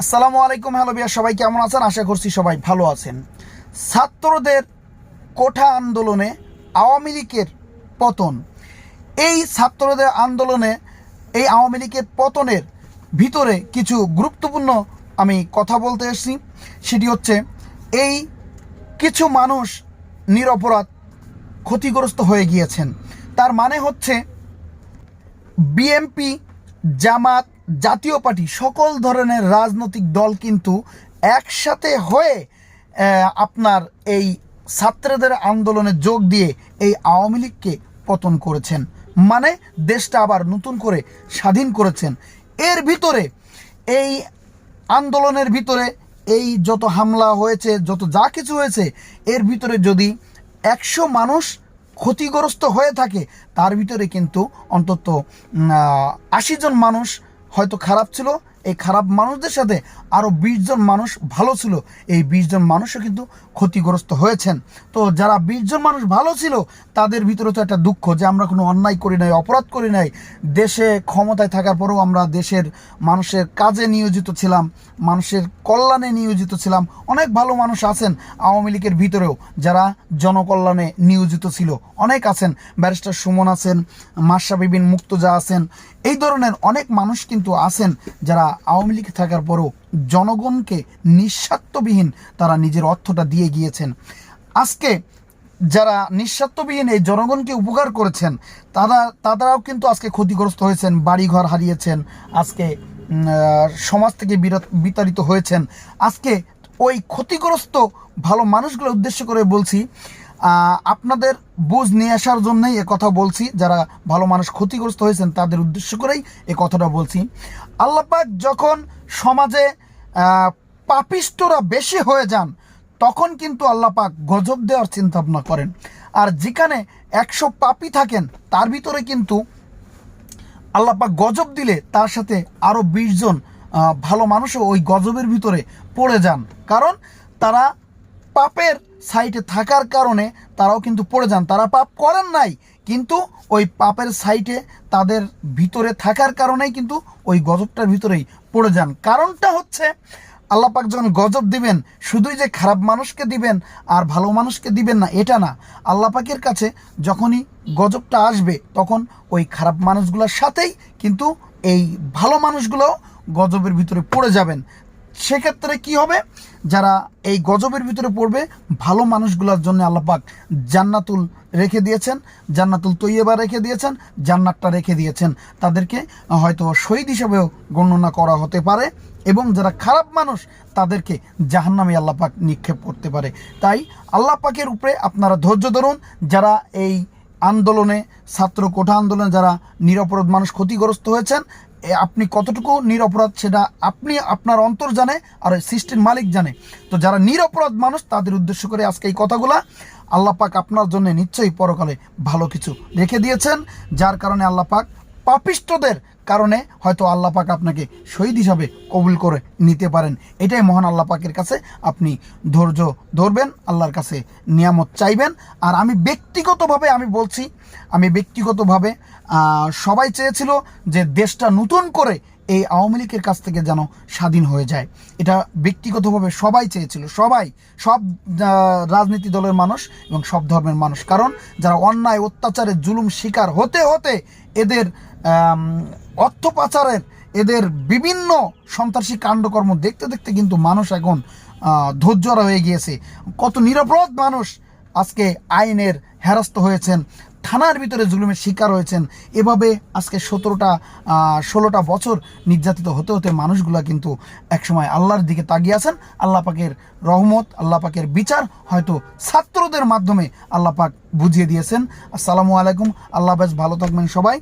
আসসালামু আলাইকুম, হ্যালো বিয়া সবাই কেমন আছেন? আশা করছি সবাই ভালো আছেন। ছাত্রদের কোঠা আন্দোলনে আওয়ামী লীগের পতন। এই ছাত্রদের আন্দোলনে, এই আওয়ামী লীগের পতনের ভিতরে কিছু গুরুত্বপূর্ণ আমি কথা বলতে এসেছি। সেটি হচ্ছে, এই কিছু মানুষ নিরপরাধ, ক্ষতিগ্রস্ত হয়ে গিয়েছেন। তার মানে হচ্ছে বিএমপি জামাত জাতীয় পার্টি, সকল ধরনের রাজনৈতিক দল কিন্তু একসাথে হয়ে আপনার এই ছাত্রদের আন্দোলনে যোগ দিয়ে এই আওয়ামী লীগকে পতন করেছেন। মানে দেশটা আবার নতুন করে স্বাধীন করেছেন। এর ভিতরে, এই আন্দোলনের ভিতরে এই যত হামলা হয়েছে, যত যা কিছু হয়েছে, এর ভিতরে যদি একশো মানুষ ক্ষতিগ্রস্ত হয়ে থাকে, তার ভিতরে কিন্তু অন্তত আশি জন মানুষ হয়তো খারাপ ছিল, এই খারাপ মানুষদের সাথে আরও বিশজন মানুষ ভালো ছিল, এই বিশজন মানুষও কিন্তু ক্ষতিগ্রস্ত হয়েছেন। তো যারা বিশ জন মানুষ ভালো ছিল, তাদের ভিতরে তো একটা দুঃখ যে আমরা কোনো অন্যায় করি নাই, অপরাধ করি নাই। দেশে ক্ষমতায় থাকার পরেও আমরা দেশের মানুষের কাজে নিয়োজিত ছিলাম, মানুষের কল্যাণে নিয়োজিত ছিলাম। অনেক ভালো মানুষ আছেন আওয়ামী লীগের ভিতরেও, যারা জনকল্যাণে নিয়োজিত ছিল। অনেক আছেন, ব্যারিস্টার সুমন আছেন মাসা বিবিন মুক্তজা আছেন। এই ধরনের অনেক মানুষ কিন্তু আছেন যারা আওয়ামী লীগে থাকার পরও জনগণকে নিঃস্বার্থবিহীন তারা নিজের অর্থটা দিয়ে গিয়েছেন। আজকে যারা নিঃস্বার্থবিহীন এই জনগণকে উপকার করেছেন, তারা, তারাও কিন্তু আজকে ক্ষতিগ্রস্ত হয়েছেন, বাড়িঘর হারিয়েছেন, আজকে সমাজ থেকে বিতাড়িত হয়েছেন। আজকে ওই ক্ষতিগ্রস্ত ভালো মানুষগুলো উদ্দেশ্য করে বলছি আপনাদের বুঝ নিয়ে আসার জন্যই এ কথা বলছি, যারা ভালো মানুষ ক্ষতিগ্রস্ত হয়েছেন তাদের উদ্দেশ্য করেই এ কথাটা বলছি। আল্লাপাক যখন সমাজে পাপিষ্টরা বেশি হয়ে যান, তখন কিন্তু আল্লাপাক গজব দেওয়ার চিন্তা ভাবনা করেন। আর যেখানে একশো পাপি থাকেন, তার ভিতরে কিন্তু আল্লাপাক গজব দিলে তার সাথে আরও বিশজন ভালো মানুষও ওই গজবের ভিতরে পড়ে যান। কারণ তারা পাপের সাইটে থাকার কারণে তারাও কিন্তু পড়ে যান। তারা পাপ করেন নাই, কিন্তু ওই পাপের সাইটে তাদের ভিতরে থাকার কারণেই কিন্তু ওই গজবটার ভিতরেই পড়ে যান। কারণটা হচ্ছে আল্লাপাক যখন গজব দিবেন, শুধুই যে খারাপ মানুষকে দিবেন আর ভালো মানুষকে দিবেন না, এটা না। আল্লাপাকের কাছে যখনই গজবটা আসবে, তখন ওই খারাপ মানুষগুলোর সাথেই কিন্তু এই ভালো মানুষগুলো গজবের ভিতরে পড়ে যাবেন। সেক্ষেত্রে কি হবে? যারা এই গজবের ভিতরে পড়বে, ভালো মানুষগুলোর জন্য আল্লাপাক জান্নাতুল রেখে দিয়েছেন, জান্নাতুল তৈয়বা রেখে দিয়েছেন, জান্নাতটা রেখে দিয়েছেন। তাদেরকে হয়তো শহীদ হিসেবেও গণনা করা হতে পারে এবং যারা খারাপ মানুষ, তাদেরকে জাহান্নামে আল্লাপাক নিক্ষেপ করতে পারে। তাই আল্লাহ পাকের উপরে আপনারা ধৈর্য ধরুন, যারা এই আন্দোলনে, ছাত্র কোঠা আন্দোলনে যারা নিরপরাধ মানুষ ক্ষতিগ্রস্ত হয়েছেন আপনি কতটুকু নিরপরাধ সেটা আপনি আপনার অন্তর জানে আর সৃষ্টির মালিক জানে। তো যারা নিরপরাধ মানুষ, তাদের উদ্দেশ্য করে আজকে এই কথাগুলা আল্লাহ পাক আপনার জন্য নিশ্চয়ই পরকালে ভালো কিছু রেখে দিয়েছেন, যার কারণে আল্লাহ পাক পাপিষ্টদের কারণে হয়তো আল্লাহ পাক আপনাকে শহীদ হিসাবে কবুল করে নিতে পারেন। এটাই মহান আল্লাহ পাকের কাছে আপনি ধৈর্য ধরবেন, আল্লাহর কাছে নিয়ামত চাইবেন। আর আমি ব্যক্তিগতভাবে আমি বলছি, আমি ব্যক্তিগতভাবে সবাই চেয়েছিল যে দেশটা নতুন করে এই আওয়ামী লীগের কাছ থেকে যেন স্বাধীন হয়ে যায়। এটা ব্যক্তিগতভাবে সবাই চেয়েছিল। সবাই, সব রাজনীতি দলের মানুষ এবং সব ধর্মের মানুষ। কারণ যারা অন্যায়, অত্যাচারের জুলুম শিকার হতে হতে এদের অর্থ পাচারের এদের বিভিন্ন সন্ত্রাসী কাণ্ডকর্ম দেখতে দেখতে কিন্তু মানুষ এখন ধৈর্যরা হয়ে গিয়েছে। কত নিরপরাধ মানুষ আজকে আইনের হেরস্ত হয়েছেন। থানার ভিতরে জুলুমের শিকার হয়েছেন। এভাবে আজকে সতেরোটা ষোলোটা বছর নির্যাতিত হতে হতে মানুষগুলা কিন্তু একসময় আল্লাহর দিকে তাগিয়ে আছেন। আল্লাহ পাকের রহমত, আল্লাহ পাকের বিচার হয়তো ছাত্রদের মাধ্যমে আল্লাহ পাক বুঝিয়ে দিয়েছেন। আসসালামু আলাইকুম, আল্লাহ হাফেজ, ভালো থাকবেন সবাই।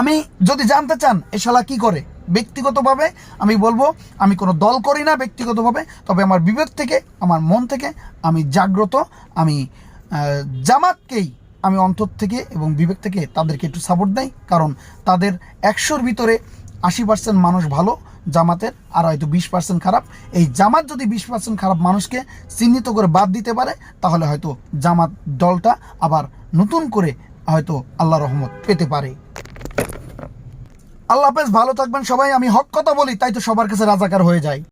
আমি যদি জানতে চান এ শালা কি করে, ব্যক্তিগতভাবে আমি বলব, আমি কোনো দল করি না ব্যক্তিগতভাবে, তবে আমার বিবেক থেকে, আমার মন থেকে আমি জাগ্রত। আমি জামাতকেই আমি অন্তর থেকে এবং বিবেক থেকে তাদেরকে একটু সাপোর্ট দেই, কারণ তাদের একশোর ভিতরে আশি পার্সেন্ট মানুষ ভালো, জামাতের আর হয়তো বিশ পার্সেন্ট খারাপ। এই জামাত যদি বিশ পার্সেন্ট খারাপ মানুষকে চিহ্নিত করে বাদ দিতে পারে, তাহলে হয়তো জামাত দলটা আবার নতুন করে হয়তো আল্লাহ রহমত পেতে পারে। আল্লাহ হাফেজ, ভালো থাকবেন সবাই, আমি হক কথা বলি, তাই তো সবার কাছে রাজাকার হয়ে যায়